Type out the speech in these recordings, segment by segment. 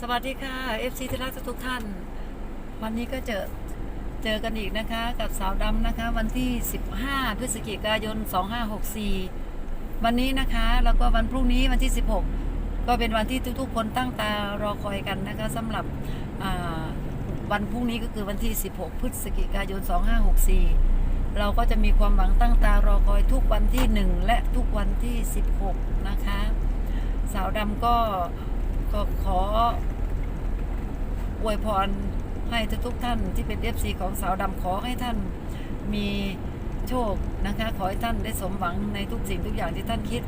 สวัสดีค่ะ FC ที่รักทุกท่าน วันนี้ก็เจอเจอกันอีกนะคะกับสาวดำนะคะ วันที่ 15 พฤศจิกายน 2564 วันนี้นะคะแล้วก็วันพรุ่งนี้วันที่ 16 ก็เป็นวันที่ทุกๆ คนตั้งตารอคอยกันนะคะสำหรับวันพรุ่งนี้ก็คือวันที่ 16 พฤศจิกายน 2564 เราก็จะมีความหวังตั้งตารอคอยทุกวันที่ 1 และทุกวันที่ 16 นะคะ สาวดำก็ ก็ขออวยพรให้ทุกๆท่านที่เป็น FC ของสาวดำขอให้ท่านมีโชคนะคะ ขอให้ท่านได้สมหวังในทุกสิ่งทุกอย่างที่ท่านคิด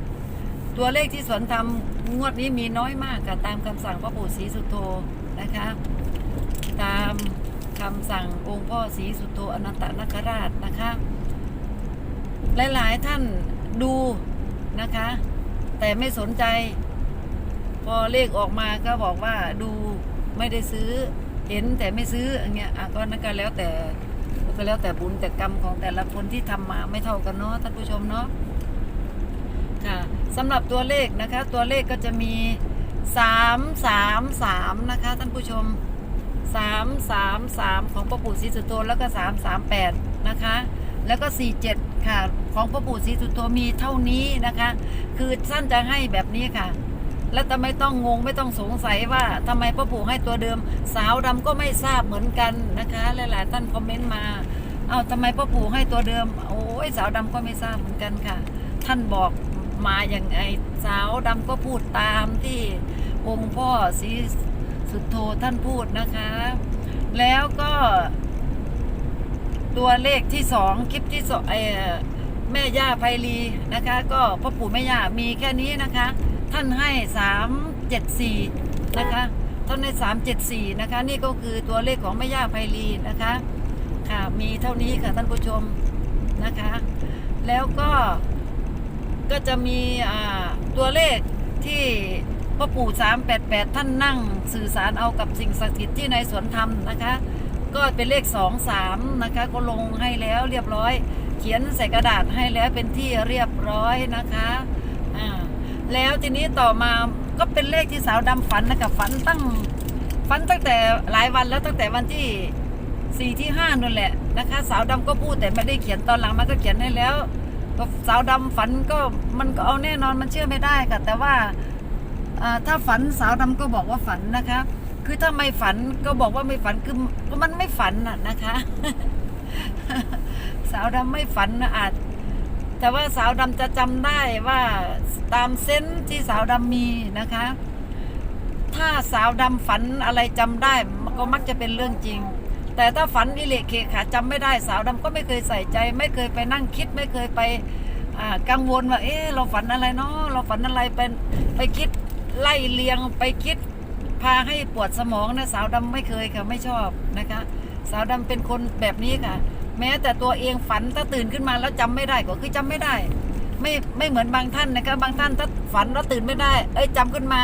ตัวเลขที่สวนทำงวดนี้มีน้อยมากค่ะตามคำสั่งพระปู่ศรีสุโธนะคะ ตามคำสั่งองค์พ่อศรีสุโธอนันตนาคราชนะคะ หลายๆท่านดูนะคะ แต่ไม่สนใจ พอเลขออกมาก็บอกว่าดูไม่ได้ซื้อเห็นแต่ไม่ซื้ออย่างเงี้ยอะก็นั่นก็แล้วแต่ก็แล้วแต่บุญแต่กรรมของแต่ละคนที่ทำมาไม่เท่ากันเนาะท่านผู้ชมเนาะค่ะสำหรับตัวเลขนะคะ ตัวเลขก็จะมีสามสามสามนะคะท่านผู้ชมสามสามสามของพ่อปู่ศรีสุโธแล้วก็สามสามแปดนะคะแล้วก็สี่เจ็ดค่ะ ของพ่อปู่ศรีสุโธมีเท่านี้นะคะ คือท่านจะให้แบบนี้ค่ะ แล้วแต่ไม่ต้องงงไม่ต้องสงสัยว่าทำไมพ่อปู่ให้ตัวเดิม สาวดำก็ไม่ทราบเหมือนกันนะคะหลายๆท่านคอมเมนต์มาเอาทำไมพ่อปู่ให้ตัวเดิม โอ้ยสาวดำก็ไม่ทราบเหมือนกันค่ะ ท่านบอกมาอย่างไงสาวดำก็พูดตามที่องค์พ่อศีสุดโทท่านพูดนะคะ แล้วก็ตัวเลขที่สองคลิปที่สองเอ่อแม่ย่าไพลีนะคะ ก็พ่อปู่แม่ย่ามีแค่นี้นะคะ ท่านให้สามเจ็ดสี่นะคะท่านให้สามเจ็ดสี่นะคะ นี่ก็คือตัวเลขของแม่ย่าไพลีนะคะ ค่ะมีเท่านี้ค่ะท่านผู้ชมนะคะ แล้วก็ก็จะมีอ่าตัวเลขที่พ่อปู่ 388 ท่านนั่งสื่อสารเอากับสิ่งศักดิ์สิทธิ์ที่ในสวนธรรมนะคะ ก็เป็นเลข 2 3 นะคะ ก็ลงให้แล้วเรียบร้อย เขียนใส่กระดาษให้แล้วเป็นที่เรียบร้อยนะคะอ่า แล้วทีนี้ต่อมาก็เป็นเลขที่สาวดำฝันนะคะฝันตั้งฝันตั้งแต่หลายวันแล้วตั้งแต่วันที่สี่ที่ห้านั่นแหละนะคะ สาวดำก็พูดแต่ไม่ได้เขียนตอนหลังมันก็เขียนให้แล้วก็สาวดำฝันก็มันก็เอาแน่นอนมันเชื่อไม่ได้ค่ะแต่ว่าถ้าฝันสาวดำก็บอกว่าฝันนะคะ คือถ้าไม่ฝันก็บอกว่าไม่ฝันคือมันไม่ฝันน่ะนะคะ สาวดำไม่ฝันอาจ แต่ว่าสาวดำจะจำได้ว่าตามเซนที่สาวดำมีนะคะ ถ้าสาวดำฝันอะไรจำได้ก็มักจะเป็นเรื่องจริง แต่ถ้าฝันอิเละเคขาจำไม่ได้สาวดำก็ไม่เคยใส่ใจ ไม่เคยไปนั่งคิดไม่เคยไปกังวลว่าเอ๊ะเราฝันอะไรเนาะเราฝันอะไรเป็นไปคิดไล่เลียงไปคิดพาให้ปวดสมองนะสาวดำไม่เคยค่ะไม่ชอบนะคะ สาวดำเป็นคนแบบนี้ค่ะ แม้แต่ตัวเองฝันถ้าตื่นขึ้นมาแล้วจำไม่ได้ก็คือจำไม่ได้ ไม่ไม่เหมือนบางท่านนะคะบางท่านถ้าฝันแล้วตื่นไม่ได้ เอ้ยจำขึ้นมา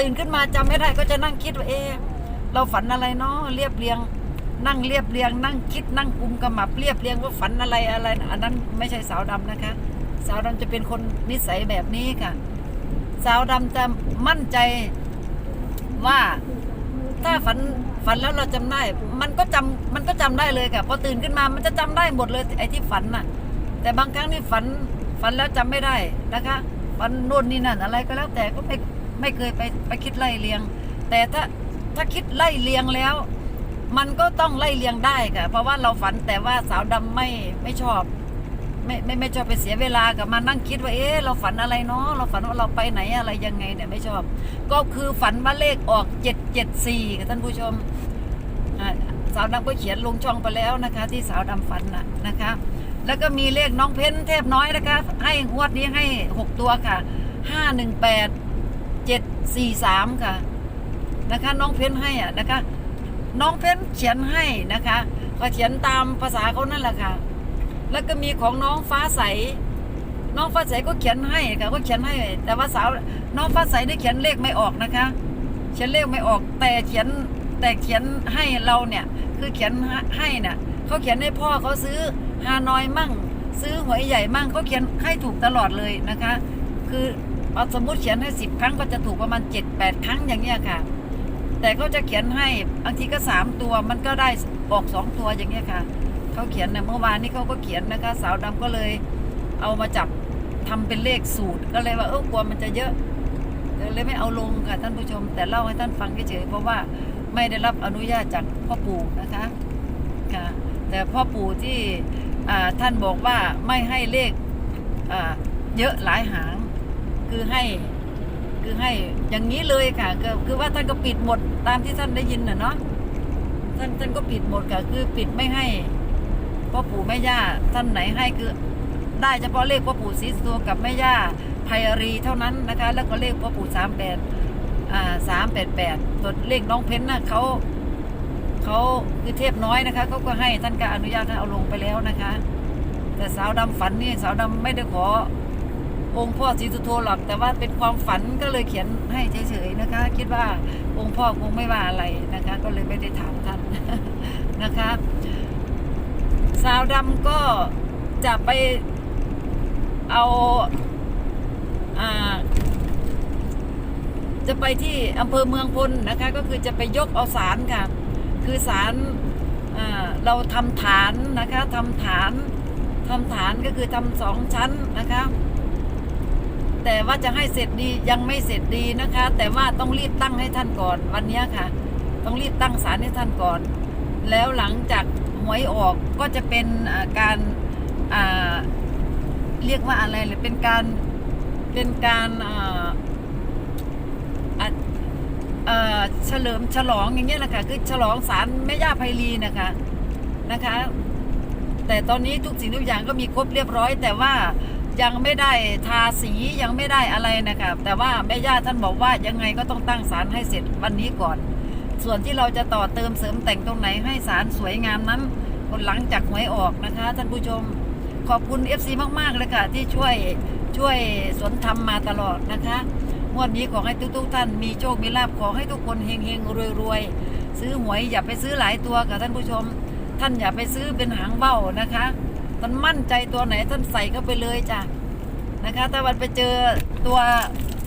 ตื่นขึ้นมาจำไม่ได้ก็จะนั่งคิดว่าเอ๊เราฝันอะไรเนาะเรียบเรียง นั่งเรียบเรียง นั่งคิดนั่งกุมกระหมับเรียบเรียงว่าฝันอะไรอะไร อันนั้นไม่ใช่สาวดำนะคะ สาวดำจะเป็นคนนิสัยแบบนี้ค่ะ สาวดำจะมั่นใจว่าถ้าฝัน ฝันแล้วเราจำได้ มันก็จำมันก็จำได้เลยค่ะพอตื่นขึ้นมามันจะจำได้หมดเลยไอ้ที่ฝันน่ะ แต่บางครั้งนี่ฝันฝันแล้วจำไม่ได้นะคะฝันโน่นนี่นั่นอะไรก็แล้วแต่ก็ไม่ไม่เคยไปไปคิดไล่เลียง แต่ถ้าถ้าคิดไล่เลียงแล้ว มันก็ต้องไล่เลียงได้ค่ะเพราะว่าเราฝันแต่ว่าสาวดำไม่ไม่ชอบ ไม่ไม่ไม่ชอบไปเสียเวลากับมานั่งคิดว่าเอ๊ะเราฝันอะไรเนาะเราฝันว่าเราไปไหนอะไรยังไงเนี่ยไม่ชอบ ก็คือฝันว่าเลขออกเจ็ดเจ็ดสี่ค่ะท่านผู้ชมสาวดำก็เขียนลงช่องไปแล้วนะคะ ที่สาวดำฝันน่ะนะคะ แล้วก็มีเลขน้องเพ้นเทพน้อยนะคะ ให้งวดนี้ให้หกตัวค่ะห้าหนึ่งแปดเจ็ดสี่สามค่ะนะคะ น้องเพ้นให้อะนะคะ น้องเพ้นเขียนให้นะคะ ก็เขียนตามภาษาเขานั่นแหละค่ะ แล้วก็มีของน้องฟ้าใส น้องฟ้าใสก็เขียนให้ค่ะก็เขียนให้ แต่ว่าสาวน้องฟ้าใสได้เขียนเลขไม่ออกนะคะ เขียนเลขไม่ออก แต่เขียนแต่เขียนให้เราเนี่ย คือเขียนให้เนี่ยเขาเขียนให้พ่อเขาซื้อฮานอยมั่ง ซื้อหวยใหญ่มั่งเขาเขียนให้ถูกตลอดเลยนะคะ คือเอาสมมติเขียนให้สิบครั้งก็จะถูกประมาณเจ็ดแปดครั้งอย่างเงี้ยค่ะ แต่เขาจะเขียนให้บางทีก็สามตัวมันก็ได้ออกสองตัวอย่างเงี้ยค่ะ เขาเขียนนะเมื่อวานนี้เขาก็เขียนนะคะ สาวดำก็เลยเอามาจับทำเป็นเลขสูตรก็เลยว่าเออกลัวมันจะเยอะเลยไม่เอาลงค่ะท่านผู้ชม แต่เล่าให้ท่านฟังเฉยๆเพราะว่าไม่ได้รับอนุญาตจากพ่อปู่นะคะค่ะแต่พ่อปู่ที่ท่านบอกว่าไม่ให้เลขเยอะหลายหาง คือให้คือให้อย่างนี้เลยค่ะก็คือว่าท่านก็ปิดหมดตามที่ท่านได้ยินน่ะเนาะท่านท่านก็ปิดหมดค่ะคือปิดไม่ให้ พ่อปู่แม่ย่าท่านไหนให้คือได้เฉพาะเลขพ่อปู่ศรีสุโธกับแม่ย่าไพรีเท่านั้นนะคะ แล้วก็เลขพ่อปู่สามแปดอ่าสามแปดแปดตัวเลขน้องเพ้นน่ะเขาเขาคือเทพน้อยนะคะเขาก็ให้ท่านก็อนุญาตให้เอาลงไปแล้วนะคะ แต่สาวดำฝันนี่สาวดำไม่ได้ขอองค์พ่อศรีสุโธหรอกแต่ว่าเป็นความฝันก็เลยเขียนให้เฉยๆนะคะ คิดว่าองค์พ่อคงไม่ว่าอะไรนะคะ ก็เลยไม่ได้ถามท่านนะคะ สาวดำก็จะไปเอาอ่าจะไปที่อำเภอเมืองพลนะคะ ก็คือจะไปยกเอาสารค่ะ คือสารอ่าเราทำฐานนะคะทำฐานทำฐานก็คือทำสองชั้นนะคะ แต่ว่าจะให้เสร็จดียังไม่เสร็จดีนะคะ แต่ว่าต้องรีบตั้งให้ท่านก่อนวันนี้ค่ะ ต้องรีบตั้งศาลให้ท่านก่อน แล้วหลังจาก หวยออกก็จะเป็นการเรียกว่าอะไรเลยเป็นการเป็นการเฉลิมฉลองอย่างเงี้ยแหละคะคือฉลองศาลแม่ย่าไพลีนะคะนะคะ แต่ตอนนี้ทุกสิ่งทุกอย่างก็มีครบเรียบร้อย แต่ว่ายังไม่ได้ทาสียังไม่ได้อะไรนะคะแต่ว่าแม่ย่าท่านบอกว่ายังไงก็ต้องตั้งศาลให้เสร็จวันนี้ก่อน ส่วนที่เราจะต่อเติมเสริมแต่งตรงไหนให้ศาลสวยงามนั้นคนหลังจากหวยออกนะคะท่านผู้ชมขอบคุณ FC มาก ๆ เลยค่ะ ที่ช่วยช่วยสวนธรรมมาตลอดนะคะงวดนี้ขอให้ทุกๆท่านมีโชค มีลาภขอให้ทุกคนเฮงๆรวยๆซื้อหวยอย่าไปซื้อหลายตัวค่ะท่านผู้ชม ท่านอย่าไปซื้อเป็นหางเบ้านะคะท่านมั่นใจตัวไหนท่านใส่เข้าไปเลยจ้ะนะคะถ้าวันไปเจอตัว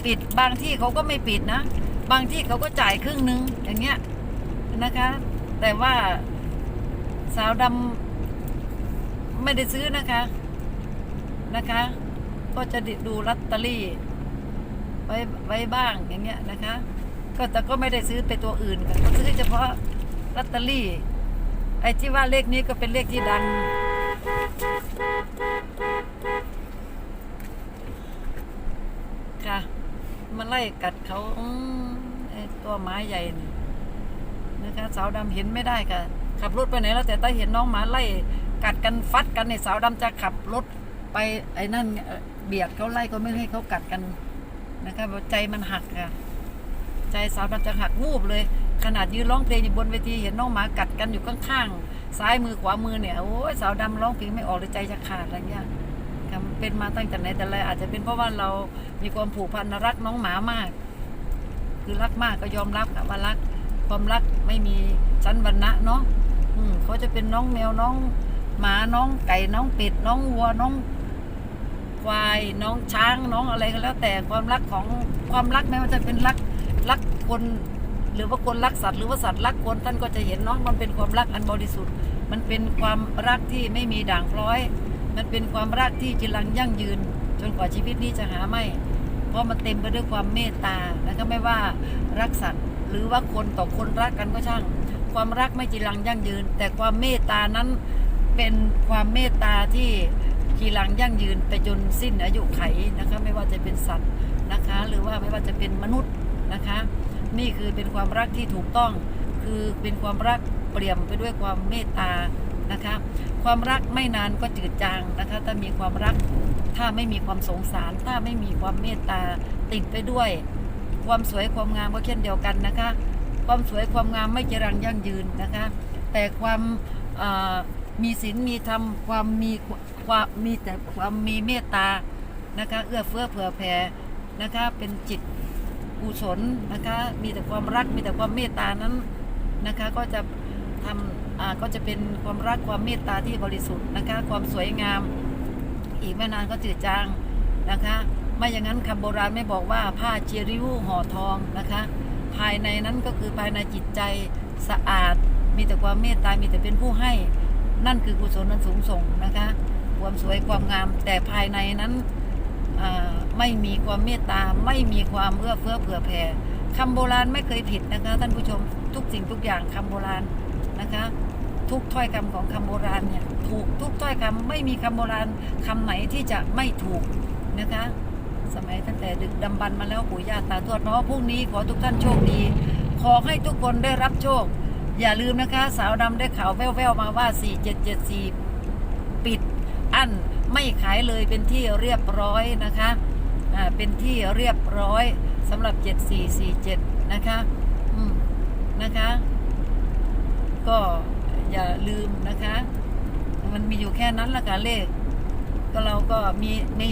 ปิดบางที่เขาก็ไม่ปิดนะ บางที่เขาก็จ่ายครึ่งหนึงอย่างเงี้ยนะคะ แต่ว่าสาวดำไม่ได้ซื้อนะคะนะคะ ก็จะดูลอตเตอรี่ ไว้ไว้บ้างอย่างเงี้ยนะคะ ก็แต่ก็ไม่ได้ซื้อไปตัวอื่นค่ะก็ซื้อเฉพาะลอตเตอรี่ ไอ้ที่ว่าเลขนี้ก็เป็นเลขที่ดังค่ะมันไล่กัดเขาอืม ตัวหมาใหญ่นี่นะคะสาวดำเห็นไม่ได้ค่ะ ขับรถไปไหนแล้วแต่ถ้าเห็นน้องหมาไล่กัดกันฟัดกันเนี่ยสาวดำจะขับรถไปไอ้นั่นเบียดเขาไล่ก็ไม่ให้เขากัดกันนะคะใจมันหักค่ะ ใจสาวดำจะหักวูบเลย ขนาดยืนร้องเพลงอยู่บนเวทีเห็นน้องหมากัดกันอยู่ข้างๆซ้ายมือขวามือเนี่ยโอ้ยสาวดำร้องเพลงไม่ออกเลยใจจะขาดอะไรเงี้ยค่ะเป็นมาตั้งแต่ไหนแต่ไรอาจจะเป็นเพราะว่าเรามีความผูกพันรักน้องหมามาก คือรักมากก็ยอมรับค่ะว่ารักความรักไม่มีชั้นวรรณะเนาะอืมเขาจะเป็นน้องแมวน้องหมาน้องไก่น้องเป็ดน้องวัวน้องควายน้องช้างน้องอะไรก็แล้ว แต่ความรักของความรักไม่ว่าจะเป็นรักรักคนหรือว่าคนรักสัตว์หรือว่าสัตว์รักคนท่านก็จะเห็นเนาะมันเป็นความรักอันบริสุทธิ์ มันเป็นความรักที่ไม่มีด่างพร้อย มันเป็นความรักที่จีรังยั่งยืน จนกว่าชีวิตนี้จะหาไม่ เพราะมันเต็มไปด้วยความเมตตา แล้วก็ไม่ว่ารักสัตว์หรือว่าคนต่อคนรักกันก็ช่าง ความรักไม่จีรังยั่งยืน แต่ความเมตตานั้นเป็นความเมตตาที่จีรังยั่งยืนไปจนสิ้นอายุไขนะคะไม่ว่าจะเป็นสัตว์นะคะ หรือว่าไม่ว่าจะเป็นมนุษย์นะคะ นี่คือเป็นความรักที่ถูกต้อง คือเป็นความรักเปี่ยมไปด้วยความเมตตานะคะ ความรักไม่นานก็จืดจางนะคะถ้ามีความรัก ถ้าไม่มีความสงสาร ถ้าไม่มีความเมตตาติดไปด้วย ความสวยความงามก็เช่นเดียวกันนะคะ ความสวยความงามไม่จรังยั่งยืนนะคะ แต่ความมีศีลมีธรรมความมีความมีแต่ความมีเมตตานะคะเอื้อเฟื้อเผื่อแผ่นะคะเป็นจิตกุศลนะคะมีแต่ความรักมีแต่ความเมตตานั้นนะคะก็จะทำก็จะเป็นความรักความเมตตาที่บริสุทธิ์นะคะความสวยงาม อีกไม่นานก็จืดจางนะคะ ไม่อย่างนั้นคำโบราณไม่บอกว่าผ้าเจริวห่อทองนะคะ ภายในนั้นก็คือภายในจิตใจสะอาด มีแต่ความเมตตา มีแต่เป็นผู้ให้ นั่นคือกุศลนั้นสูงส่งนะคะ ความสวยความงาม แต่ภายในนั้นไม่มีความเมตตา ไม่มีความเอื้อเฟื้อเผื่อแผ่คำโบราณไม่เคยผิดนะคะ ท่านผู้ชมทุกสิ่งทุกอย่างคำโบราณนะคะ ทุกถ้อยคำของคำโบราณเนี่ยถูกทุกถ้อยคำไม่มีคำโบราณคำไหนที่จะไม่ถูกนะคะ สมัยตั้งแต่ดึกดำบรรพ์มาแล้วปู่ย่าตาทวดเนาะพรุ่งนี้ขอทุกท่านโชคดี ขอให้ทุกคนได้รับโชค อย่าลืมนะคะ สาวดำได้ข่าวแว่วๆมาว่า 4774 ปิดอันไม่ขายเลยเป็นที่เรียบร้อยนะคะอ่าเป็นที่เรียบร้อยสำหรับ 7447 นะคะอืมนะคะ ลืมนะคะ มันมีอยู่แค่นั้นละค่ะเลข ก็เราก็มีมี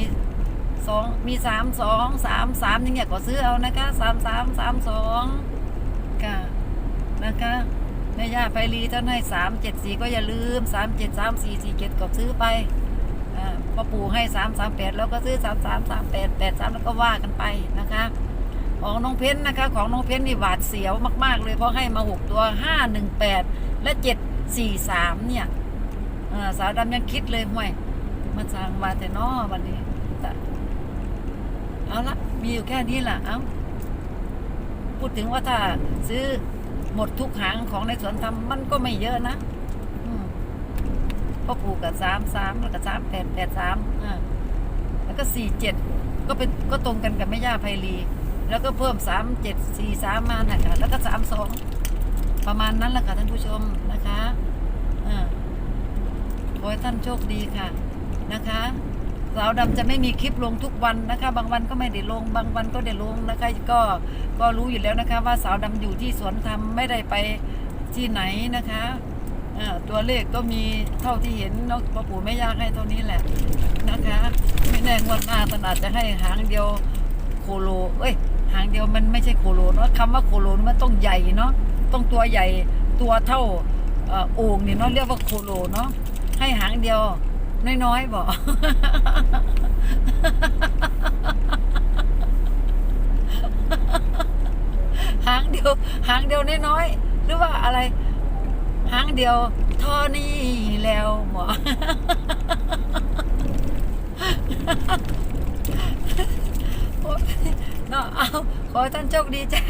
สองมีสามสองสามสามอย่างเงี้ยก็ซื้อเอานะคะสามสามสามสองค่ะนะคะแม่ย่าไปรีท่านให้สามเจ็ดสี่ก็อย่าลืมสามเจ็ดสามสี่สี่เจ็ดก็ซื้อไปอ่าพ่อปู่ให้สามสามแปดแล้วก็ซื้อสามสามสามแปดแปดสามแล้วก็ว่ากันไปนะคะ ของน้องเพ้นนะคะ ของน้องเพ้นนี่หวาดเสียวมาก ๆ เลยเพราะให้มาหกตัวห้าหนึ่งแปดและเจ็ด สี่สามเนี่ยสาวดำยังคิดเลยห่วยมาสร้างมาแต่นอวันนี้แต่เอาละมีอยู่แค่นี้แหละเอาพูดถึงว่าถ้าซื้อหมดทุกหางของในสวนทำมันก็ไม่เยอะนะพ่อปู่กับสามสามแล้วก็สามแปดแปดสามแล้วก็สี่เจ็ดก็เป็นก็ตรงกันกับแม่ย่าไพรีแล้วก็เพิ่มสามเจ็ดสี่สามมาหนะคะแล้วก็สามสอง ประมาณนั้นแหละค่ะท่านผู้ชมนะคะอ่าขอให้ท่านโชคดีค่ะนะคะสาวดำจะไม่มีคลิปลงทุกวันนะคะ บางวันก็ไม่ได้ลง บางวันก็ได้ลงนะคะก็ก็รู้อยู่แล้วนะคะ ว่าสาวดำอยู่ที่สวนธรรมไม่ได้ไปที่ไหนนะคะอ่าตัวเลขก็มีเท่าที่เห็นเนกพ่อปู่แม่ย่าให้เท่านี้แหละนะคะไม่แน่งวันหน้าท่านอาจจะให้หางเดียวโคโลเอ้ยหางเดียวมันไม่ใช่โคโลเนาะคำว่าโคโลนี่มันต้องใหญ่เนาะ ต้องตัวใหญ่ตัวเท่าโอ่งเนี่ยเนาะเรียกว่าโคโลเนาะให้หางเดียว น้อยๆบอกหางเดียว หางเดียวน้อยๆหรือว่าอะไร หางเดียวท่อนี้แล้วหมอเนาะเอาขอท่านโชคดีจ้า